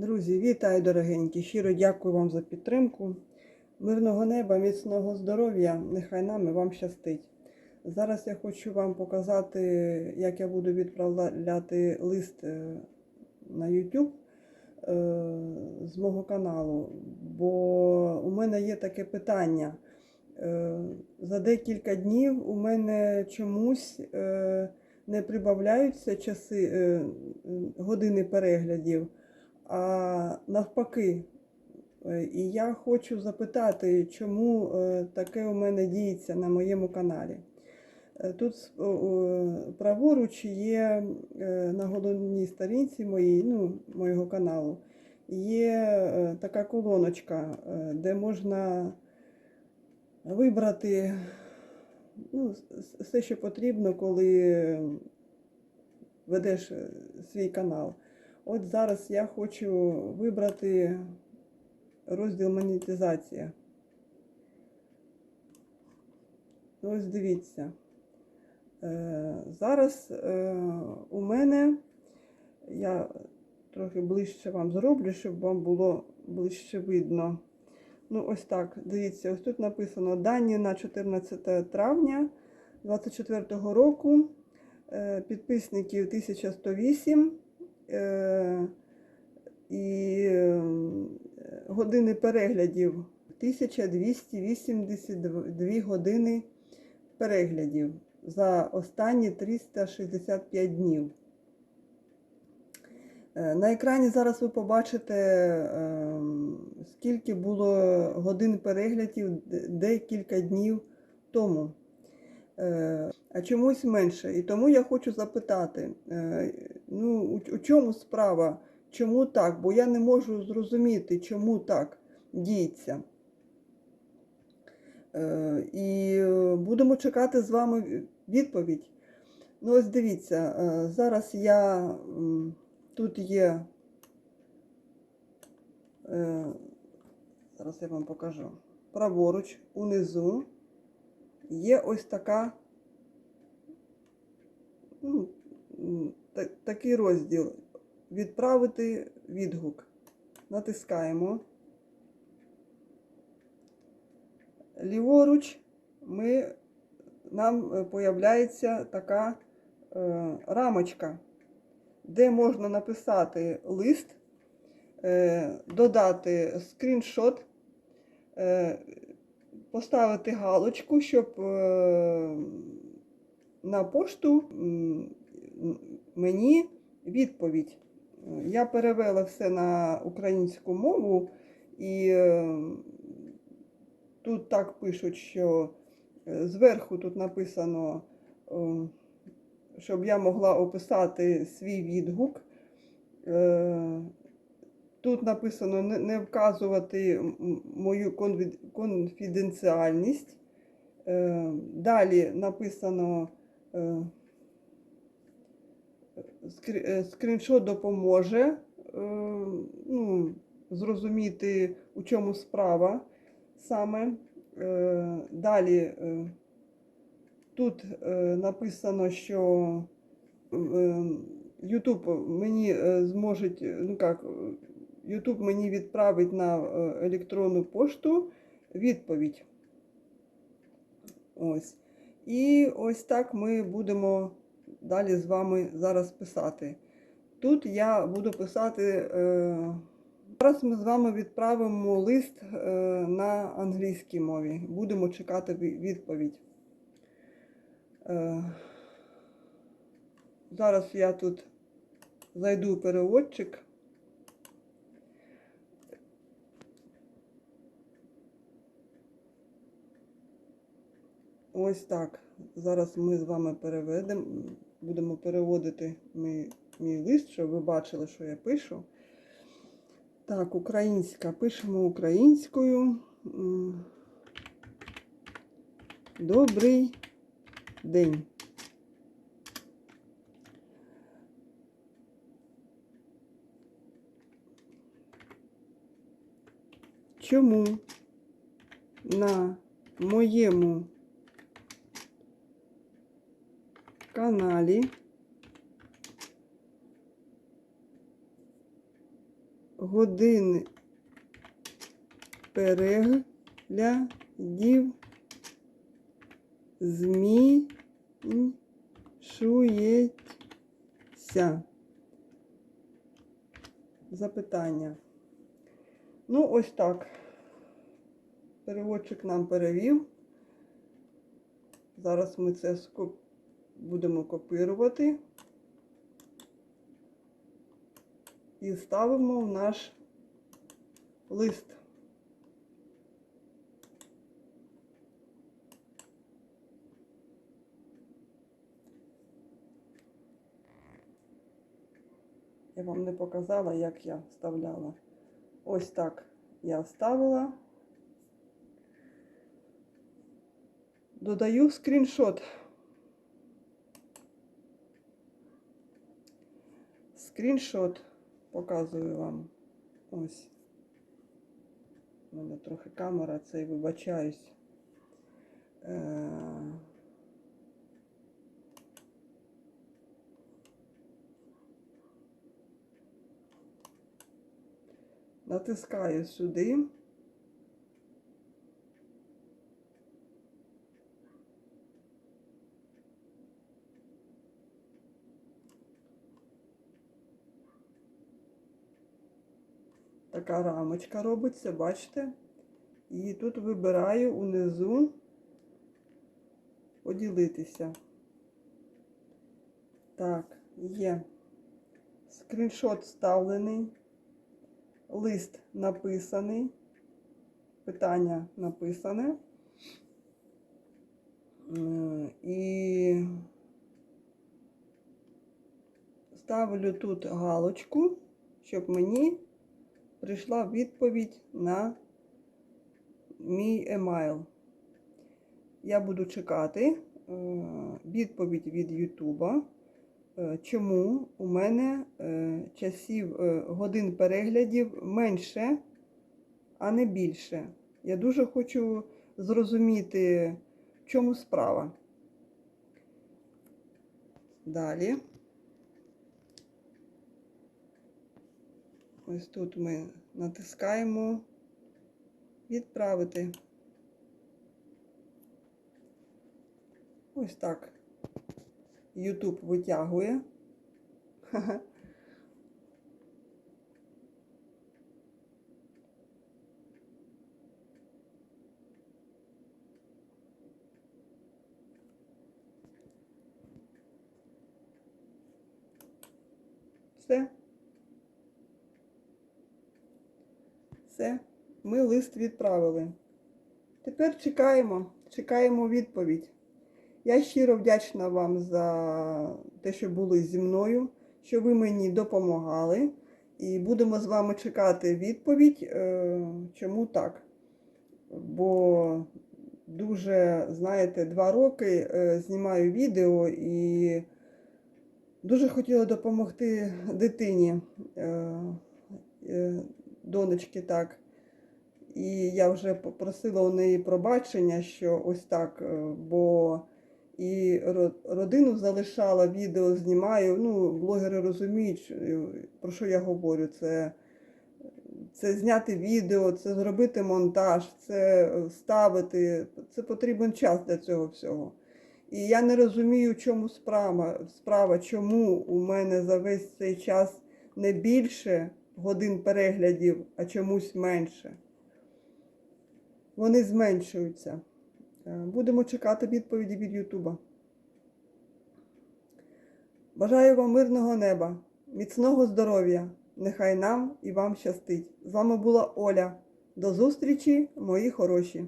Друзі, вітаю дорогенькі! Щиро дякую вам за підтримку. Мирного неба, міцного здоров'я, нехай нам і вам щастить. Зараз я хочу вам показати, як я буду відправляти лист е, на YouTube е, з мого каналу. Бо у мене є таке питання. Е, За декілька днів у мене чомусь не прибавляються часи, години переглядів, а навпаки. Е, І я хочу запитати, чому е, таке у мене діється на моєму каналі. Е, Тут праворуч є на головній сторінці моїй, ну, моєго каналу, є така колоночка, де можна вибрати ну, все, що потрібно, коли ведеш свій канал. От зараз я хочу вибрати розділ монетизація. Ось дивіться. Е, Зараз е, у мене, я трохи ближче вам зроблю, щоб вам було ближче видно. Ну, ось так, дивіться, ось тут написано дані на 14 травня 2024 року. Е, Підписників 1108 е, і е, години переглядів 1282 години переглядів за останні 365 днів. Е, На екрані зараз ви побачите, е, скільки було годин переглядів декілька днів тому. Е, А чомусь менше. І тому я хочу запитати, е, ну, у, у чому справа? Чому так? Бо я не можу зрозуміти, чому так діється. Е, І е, будемо чекати з вами відповідь. Ну, ось дивіться, е, зараз я тут є. е, Зараз я вам покажу. Праворуч, унизу є ось така, ну, такий розділ. Відправити відгук. Натискаємо. Ліворуч ми, нам е, появляється така е, рамочка, де можна написати лист, е, додати скріншот, е, поставити галочку, щоб е, на пошту мені відповідь. Я перевела все на українську мову і е, тут так пишуть, що е, зверху тут написано, е, щоб я могла описати свій відгук. Е, Тут написано не, вказувати мою конфіденціальність. Е, Далі написано е, е, скріншот допоможе е, ну, зрозуміти, у чому справа саме. Е, Далі е, тут е, написано, що е, YouTube мені е, зможе, ну як, е, YouTube мені відправить на е, електронну пошту відповідь. Ось. І ось так ми будемо далі з вами зараз писати. Тут я буду писати. Е, зараз ми з вами відправимо лист е, на англійській мові. Будемо чекати відповідь. Е, зараз я тут зайду переводчик. Ось так. Зараз ми з вами переведемо, будемо переводити мій, мій лист, щоб ви бачили, що я пишу. Так, українська. Пишемо українською. Добрий день. Чому на моєму каналі годин переглядів зміншується? Запитання. Ну, ось так. Переводчик нам перевів. Зараз ми це ско- будемо копірувати і ставимо в наш лист. Я вам не показала, як я вставляла. Ось так я вставила. Додаю скріншот. Скріншот показую вам. Ось. У мене трохи камера, це вибачаюсь. Е, Натискаю сюди. Така рамочка робиться, бачите? І тут вибираю унизу поділитися. Так, є. Скріншот вставлений, лист написаний, питання написане. Е, І ставлю тут галочку, щоб мені прийшла відповідь на мій емайл. Я буду чекати е, відповідь від Ютуба, е, чому у мене е, часів годин переглядів менше, а не більше. Я дуже хочу зрозуміти, в чому справа. Далі. Ось тут ми натискаємо відправити. Ось так. YouTube витягує. Все. Все, ми лист відправили. Тепер чекаємо, чекаємо відповідь. Я щиро вдячна вам за те, що були зі мною, що ви мені допомагали. І будемо з вами чекати відповідь, е, чому так. Бо дуже, знаєте, два роки е, знімаю відео і дуже хотіла допомогти дитині. Е, е, донечки так. І я вже попросила у неї пробачення, що ось так, е, бо і родину залишала, відео знімаю. Ну, блогери розуміють, е, про що я говорю. Це, це зняти відео, це зробити монтаж, це вставити. Це потрібен час для цього всього. І я не розумію, чому справа, справа, чому у мене за весь цей час не більше годин переглядів, а чомусь менше. Вони зменшуються. Е, Будемо чекати відповіді від Ютуба. Бажаю вам мирного неба, міцного здоров'я. Нехай нам і вам щастить. З вами була Оля. До зустрічі, мої хороші!